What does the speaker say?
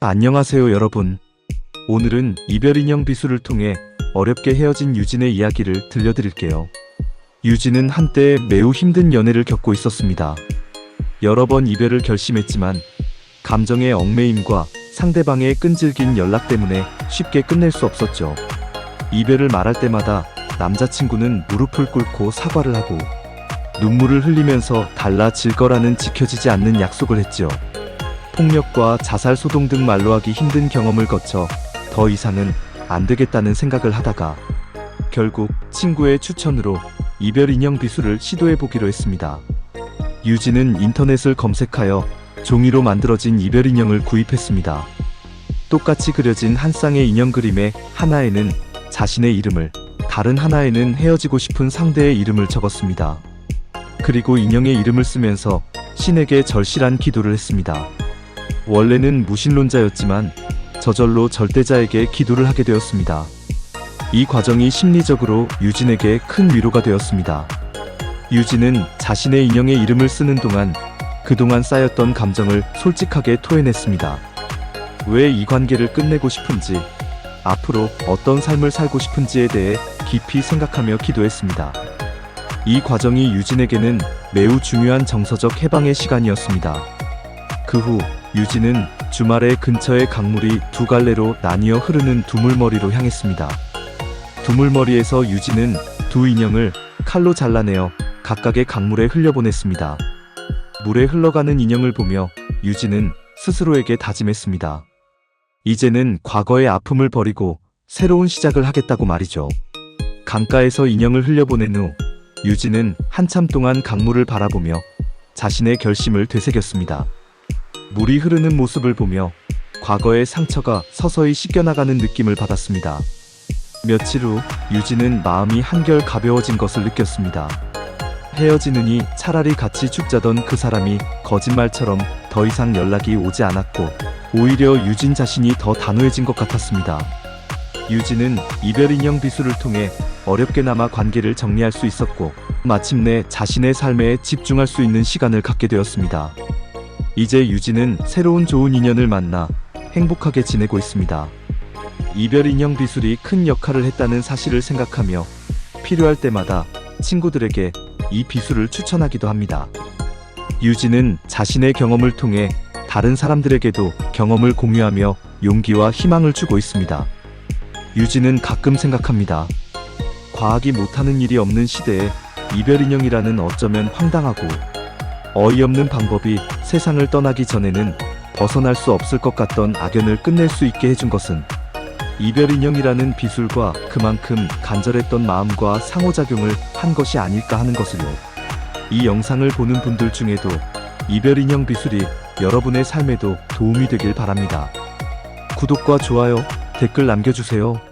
안녕하세요 여러분. 오늘은 이별 인형 비수를 통해 어렵게 헤어진 유진의 이야기를 들려드릴게요. 유진은 한때 매우 힘든 연애를 겪고 있었습니다. 여러 번 이별을 결심했지만 감정의 얽매임과 상대방의 끈질긴 연락 때문에 쉽게 끝낼 수 없었죠. 이별을 말할 때마다 남자친구는 무릎을 꿇고 사과를 하고 눈물을 흘리면서 달라질 거라는 지켜지지 않는 약속을 했죠. 폭력과 자살 소동 등 말로 하기 힘든 경험을 거쳐 더 이상은 안 되겠다는 생각을 하다가 결국 친구의 추천으로 이별 인형 비수를 시도해 보기로 했습니다. 유진은 인터넷을 검색하여 종이로 만들어진 이별 인형을 구입했습니다. 똑같이 그려진 한 쌍의 인형 그림에 하나에는 자신의 이름을, 다른 하나에는 헤어지고 싶은 상대의 이름을 적었습니다. 그리고 인형의 이름을 쓰면서 신에게 절실한 기도를 했습니다. 원래는 무신론자였지만 저절로 절대자에게 기도를 하게 되었습니다. 이 과정이 심리적으로 유진에게 큰 위로가 되었습니다. 유진은 자신의 인형의 이름을 쓰는 동안 그동안 쌓였던 감정을 솔직하게 토해냈습니다. 왜 이 관계를 끝내고 싶은지, 앞으로 어떤 삶을 살고 싶은지에 대해 깊이 생각하며 기도했습니다. 이 과정이 유진에게는 매우 중요한 정서적 해방의 시간이었습니다. 그 후 유진은 주말에 근처의 강물이 두 갈래로 나뉘어 흐르는 두물머리로 향했습니다. 두물머리에서 유진은 두 인형을 칼로 잘라내어 각각의 강물에 흘려보냈습니다. 물에 흘러가는 인형을 보며 유진은 스스로에게 다짐했습니다. 이제는 과거의 아픔을 버리고 새로운 시작을 하겠다고 말이죠. 강가에서 인형을 흘려보낸 후 유진은 한참 동안 강물을 바라보며 자신의 결심을 되새겼습니다. 물이 흐르는 모습을 보며 과거의 상처가 서서히 씻겨나가는 느낌을 받았습니다. 며칠 후 유진은 마음이 한결 가벼워진 것을 느꼈습니다. 헤어지느니 차라리 같이 죽자던 그 사람이 거짓말처럼 더 이상 연락이 오지 않았고 오히려 유진 자신이 더 단호해진 것 같았습니다. 유진은 이별 인형 비수를 통해 어렵게나마 관계를 정리할 수 있었고 마침내 자신의 삶에 집중할 수 있는 시간을 갖게 되었습니다. 이제 유진은 새로운 좋은 인연을 만나 행복하게 지내고 있습니다. 이별 인형 비술이 큰 역할을 했다는 사실을 생각하며 필요할 때마다 친구들에게 이 비술을 추천하기도 합니다. 유진은 자신의 경험을 통해 다른 사람들에게도 경험을 공유하며 용기와 희망을 주고 있습니다. 유진은 가끔 생각합니다. 과학이 못하는 일이 없는 시대에 이별 인형이라는 어쩌면 황당하고 어이없는 방법이 세상을 떠나기 전에는 벗어날 수 없을 것 같던 악연을 끝낼 수 있게 해준 것은 이별 인형이라는 비술과 그만큼 간절했던 마음과 상호작용을 한 것이 아닐까 하는 것을요. 이 영상을 보는 분들 중에도 이별 인형 비술이 여러분의 삶에도 도움이 되길 바랍니다. 구독과 좋아요, 댓글 남겨주세요.